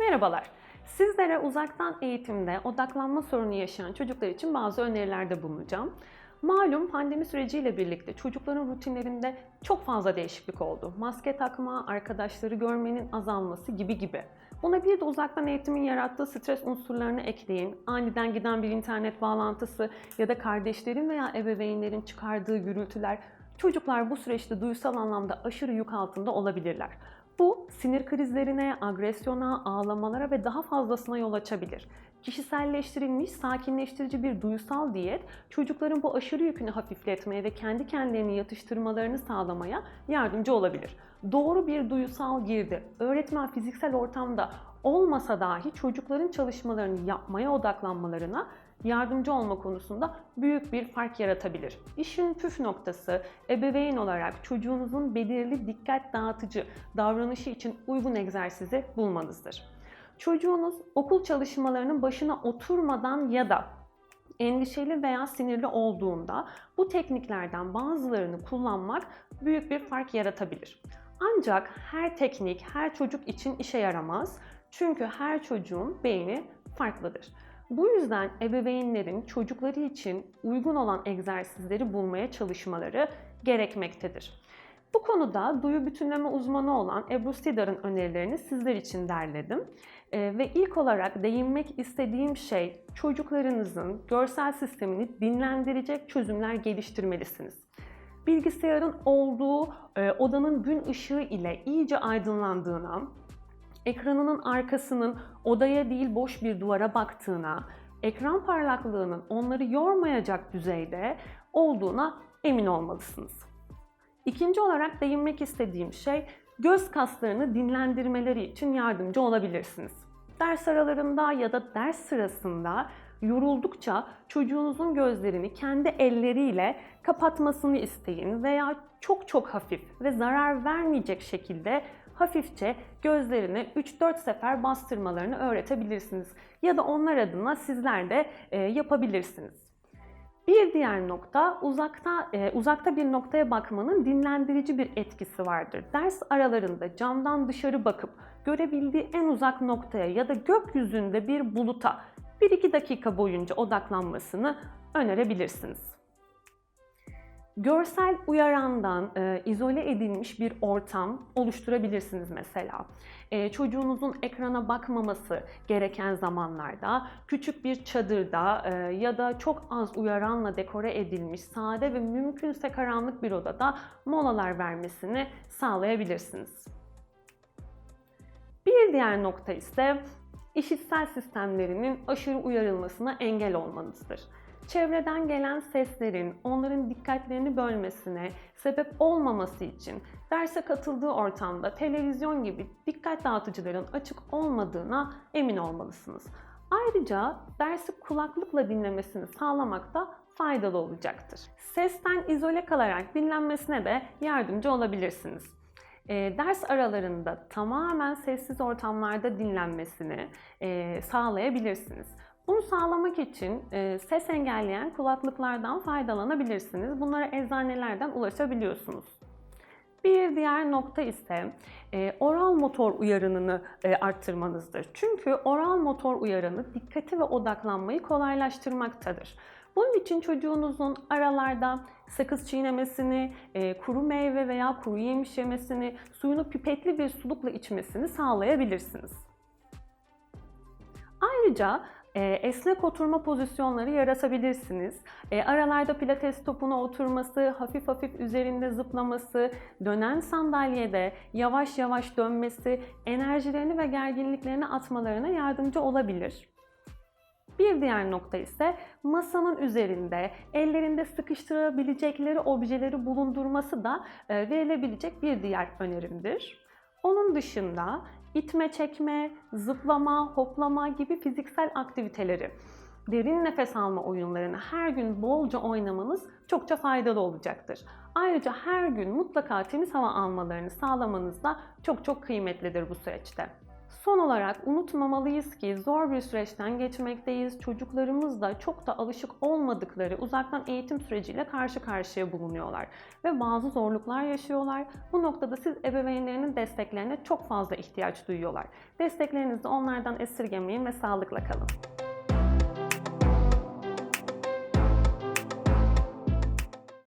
Merhabalar. Sizlere uzaktan eğitimde odaklanma sorunu yaşayan çocuklar için bazı önerilerde bulunacağım. Malum pandemi süreciyle birlikte çocukların rutinlerinde çok fazla değişiklik oldu. Maske takma, arkadaşları görmenin azalması gibi gibi. Buna bir de uzaktan eğitimin yarattığı stres unsurlarını ekleyin. Aniden giden bir internet bağlantısı ya da kardeşlerin veya ebeveynlerin çıkardığı gürültüler çocuklar bu süreçte duysal anlamda aşırı yük altında olabilirler. Bu sinir krizlerine, agresyona, ağlamalara ve daha fazlasına yol açabilir. Kişiselleştirilmiş, sakinleştirici bir duysal diyet çocukların bu aşırı yükünü hafifletmeye ve kendi kendilerini yatıştırmalarını sağlamaya yardımcı olabilir. Doğru bir duysal girdi, öğretmen fiziksel ortamda olmasa dahi çocukların çalışmalarını yapmaya odaklanmalarına yardımcı olma konusunda büyük bir fark yaratabilir. İşin püf noktası ebeveyn olarak çocuğunuzun belirli dikkat dağıtıcı davranışı için uygun egzersizi bulmanızdır. Çocuğunuz okul çalışmalarının başına oturmadan ya da endişeli veya sinirli olduğunda bu tekniklerden bazılarını kullanmak büyük bir fark yaratabilir. Ancak her teknik her çocuk için işe yaramaz. Çünkü her çocuğun beyni farklıdır. Bu yüzden ebeveynlerin çocukları için uygun olan egzersizleri bulmaya çalışmaları gerekmektedir. Bu konuda duyu bütünleme uzmanı olan Ebru Sidar'ın önerilerini sizler için derledim. Ee, ve ilk olarak değinmek istediğim şey çocuklarınızın görsel sistemini dinlendirecek çözümler geliştirmelisiniz. Bilgisayarın olduğu e, odanın gün ışığı ile iyice aydınlandığına, ekranının arkasının odaya değil boş bir duvara baktığına, ekran parlaklığının onları yormayacak düzeyde olduğuna emin olmalısınız. İkinci olarak değinmek istediğim şey göz kaslarını dinlendirmeleri için yardımcı olabilirsiniz. Ders aralarında ya da ders sırasında yoruldukça çocuğunuzun gözlerini kendi elleriyle kapatmasını isteyin veya çok çok hafif ve zarar vermeyecek şekilde hafifçe gözlerini 3-4 sefer bastırmalarını öğretebilirsiniz. Ya da onlar adına sizler de e, yapabilirsiniz. Bir diğer nokta uzakta e, uzakta bir noktaya bakmanın dinlendirici bir etkisi vardır. Ders aralarında camdan dışarı bakıp görebildiği en uzak noktaya ya da gökyüzünde bir buluta 1-2 dakika boyunca odaklanmasını önerebilirsiniz. Görsel uyarandan e, izole edilmiş bir ortam oluşturabilirsiniz mesela. E, çocuğunuzun ekrana bakmaması gereken zamanlarda küçük bir çadırda e, ya da çok az uyaranla dekore edilmiş sade ve mümkünse karanlık bir odada molalar vermesini sağlayabilirsiniz. Bir diğer nokta ise işitsel sistemlerinin aşırı uyarılmasına engel olmanızdır çevreden gelen seslerin onların dikkatlerini bölmesine sebep olmaması için derse katıldığı ortamda televizyon gibi dikkat dağıtıcıların açık olmadığına emin olmalısınız. Ayrıca dersi kulaklıkla dinlemesini sağlamak da faydalı olacaktır. Sesten izole kalarak dinlenmesine de yardımcı olabilirsiniz. E, ders aralarında tamamen sessiz ortamlarda dinlenmesini e, sağlayabilirsiniz. Bunu sağlamak için e, ses engelleyen kulaklıklardan faydalanabilirsiniz. Bunlara eczanelerden ulaşabiliyorsunuz. Bir diğer nokta ise e, oral motor uyarınını e, arttırmanızdır. Çünkü oral motor uyarını dikkati ve odaklanmayı kolaylaştırmaktadır. Bunun için çocuğunuzun aralarda sakız çiğnemesini, e, kuru meyve veya kuru yemiş yemesini, suyunu pipetli bir sulukla içmesini sağlayabilirsiniz. Ayrıca e, esnek oturma pozisyonları yaratabilirsiniz. E, aralarda pilates topuna oturması, hafif hafif üzerinde zıplaması, dönen sandalyede yavaş yavaş dönmesi, enerjilerini ve gerginliklerini atmalarına yardımcı olabilir. Bir diğer nokta ise masanın üzerinde ellerinde sıkıştırabilecekleri objeleri bulundurması da e, verilebilecek bir diğer önerimdir. Onun dışında itme çekme, zıplama, hoplama gibi fiziksel aktiviteleri, derin nefes alma oyunlarını her gün bolca oynamanız çokça faydalı olacaktır. Ayrıca her gün mutlaka temiz hava almalarını sağlamanız da çok çok kıymetlidir bu süreçte. Son olarak unutmamalıyız ki zor bir süreçten geçmekteyiz. Çocuklarımız da çok da alışık olmadıkları uzaktan eğitim süreciyle karşı karşıya bulunuyorlar ve bazı zorluklar yaşıyorlar. Bu noktada siz ebeveynlerinin desteklerine çok fazla ihtiyaç duyuyorlar. Desteklerinizi onlardan esirgemeyin ve sağlıkla kalın.